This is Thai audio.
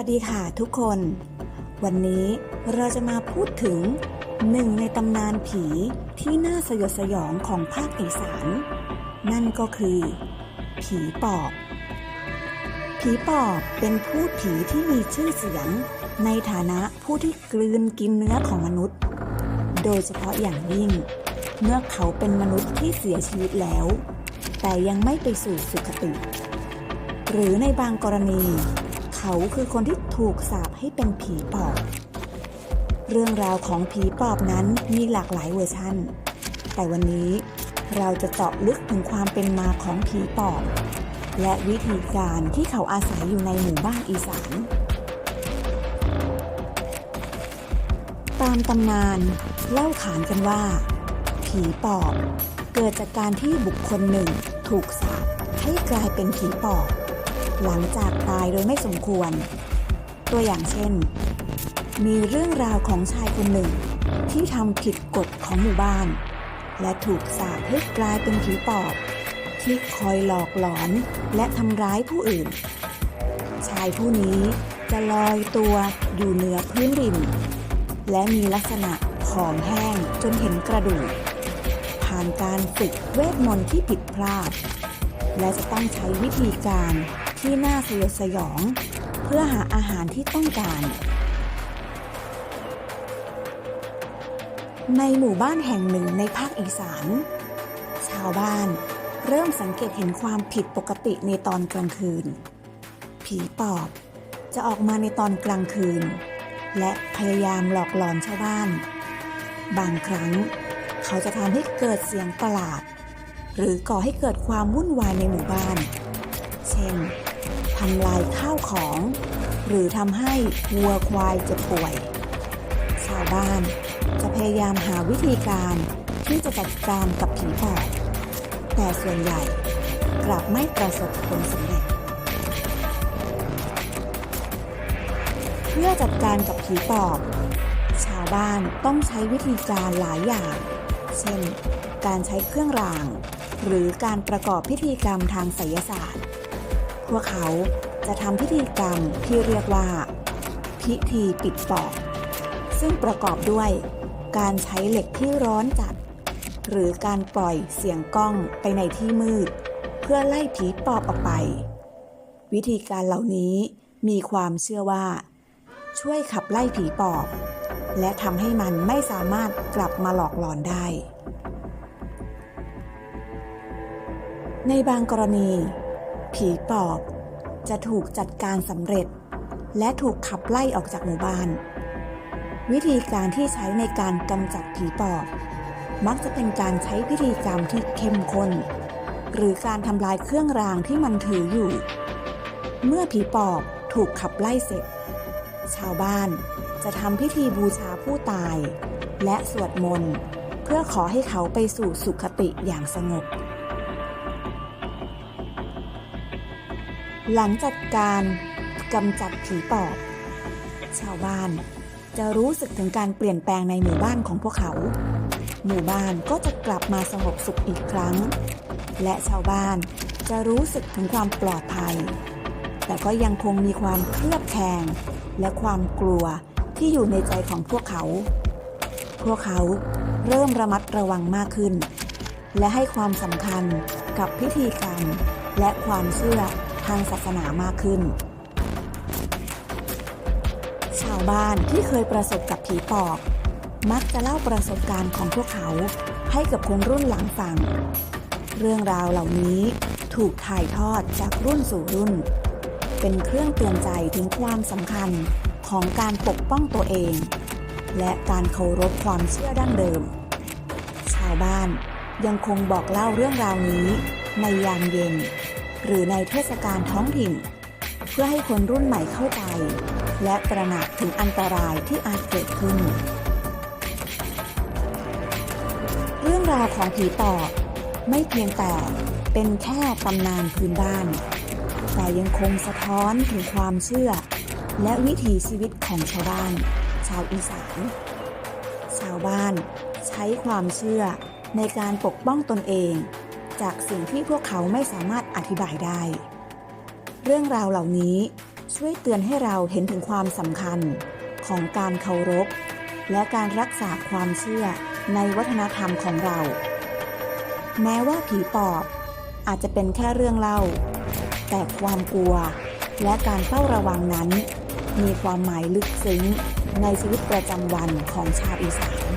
วัสดีค่ะทุกคน วันนี้เราจะมาพูดถึงหนึ่งในตำนานผีที่น่าสยดสยองของภาคอีสาน นั่นก็คือ ผีปอบ ผีปอบเป็นผู้ผีที่มีชื่อเสียง ในฐานะผู้ที่กลืนกินเนื้อของมนุษย์ โดยเฉพาะอย่างยิ่ง เมื่อเขาเป็นมนุษย์ที่เสียชีวิตแล้ว แต่ยังไม่ไปสู่สุคติ หรือในบางกรณี เขาคือคนที่ถูกสาปให้เป็นผีปอบ เรื่องราวของผีปอบนั้นมีหลากหลายเวอร์ชันแต่วันนี้เราจะเจาะลึกถึงความเป็นมาของผีปอบ และวิธีการที่เขาอาศัยอยู่ในหมู่บ้านอีสาน ตามตำนานเล่าขานกันว่า ผีปอบเกิดจากการที่บุคคลหนึ่งถูกสาปให้กลายเป็นผีปอบ หลังจากตายโดยไม่สมควร ตัวอย่างเช่น มีเรื่องราวของชายคนหนึ่ง ที่ทำผิดกฎของหมู่บ้าน และถูกสาปให้กลายเป็นผีปอบ ที่คอยหลอกหลอนและทำร้ายผู้อื่น ชายผู้นี้จะลอยตัวอยู่เหนือพื้นดิน และมีลักษณะผอมแห้งจนเห็นกระดูก ผ่านการฝึกเวทมนต์ที่ผิดพลาด และจะต้องใช้วิธีการ ที่น่าสยดสยอง เพื่อหาอาหารที่ต้องการ ในหมู่บ้านแห่งหนึ่งในภาคอีสาน ชาวบ้านเริ่มสังเกตเห็นความผิดปกติในตอนกลางคืน ผีปอบจะออกมาในตอนกลางคืน และพยายามหลอกหลอนชาวบ้าน บางครั้งเขาจะทำให้เกิดเสียงประหลาด หรือก่อให้เกิดความวุ่นวายในหมู่บ้าน เช่น ทำลายข้าวของ หรือทำให้วัวควายเจ็บป่วย ชาวบ้านจะพยายามหาวิธีการที่จะจัดการกับผีปอบแต่ส่วนใหญ่กลับไม่ประสบผลสำเร็จ เพื่อจัดการกับผีปอบ ชาวบ้านต้องใช้วิธีการหลายอย่าง เช่น การใช้เครื่องราง หรือการประกอบพิธีกรรมทางไสยศาสตร์ พวกเขาจะทำพิธีกรรมที่เรียกว่า พิธีปิดปอบ ซึ่งประกอบด้วยการใช้เหล็กที่ร้อนจัด หรือการปล่อยเสียงกล้องไปในที่มืด เพื่อไล่ผีปอบออกไป วิธีการเหล่านี้มีความเชื่อว่า ช่วยขับไล่ผีปอบ และทำให้มันไม่สามารถกลับมาหลอกหลอนได้ ในบางกรณี ผีปอบจะถูกจัดการสำเร็จ และถูกขับไล่ออกจากหมู่บ้าน วิธีการที่ใช้ในการกำจัดผีปอบ มักจะเป็นการใช้พิธีกรรมที่เข้มข้นหรือการทำลายเครื่องรางที่มันถืออยู่ เมื่อผีปอบถูกขับไล่เสร็จ ชาวบ้านจะทำพิธีบูชาผู้ตาย และสวดมนต์ เพื่อขอให้เขาไปสู่สุขติอย่างสงบ หลังจากการกำจัดผีปอบ ชาวบ้านจะรู้สึกถึงการเปลี่ยนแปลงในหมู่บ้านของพวกเขา หมู่บ้านก็จะกลับมาสงบสุขอีกครั้ง และชาวบ้านจะรู้สึกถึงความปลอดภัย แต่ก็ยังคงมีความเคลือบแคลงและความกลัวที่อยู่ในใจของพวกเขา พวกเขาเริ่มระมัดระวังมากขึ้น และให้ความสำคัญกับพิธีกรรมและความเชื่อ ทางศาสนามากขึ้น ชาวบ้านที่เคยประสบกับผีปอบ มักจะเล่าประสบการณ์ของพวกเขาให้กับคนรุ่นหลังฟัง เรื่องราวเหล่านี้ถูกถ่ายทอดจากรุ่นสู่รุ่น เป็นเครื่องเตือนใจถึงความสำคัญของการปกป้องตัวเอง และการเคารพความเชื่อดั้งเดิม ชาวบ้านยังคงบอกเล่าเรื่องราวนี้ในยามเย็น หรือในเทศกาลท้องถิ่น เพื่อให้คนรุ่นใหม่เข้าใจ และตระหนักถึงอันตรายที่อาจเกิดขึ้น เรื่องราวของผีปอบไม่เพียงแต่เป็นแค่ตำนานพื้นบ้าน แต่ยังคงสะท้อนถึงความเชื่อ และวิถีชีวิตของชาวบ้าน ชาวอีสานชาวบ้านใช้ความเชื่อในการปกป้องตนเอง จากสิ่งที่พวกเขาไม่สามารถอธิบายได้ เรื่องราวเหล่านี้ช่วยเตือนให้เราเห็นถึงความสำคัญของการเคารพ และการรักษาความเชื่อในวัฒนธรรมของเรา แม้ว่าผีปอบอาจจะเป็นแค่เรื่องเล่า แต่ความกลัวและการเฝ้าระวังนั้น มีความหมายลึกซึ้งในชีวิตประจำวันของชาวอีสาน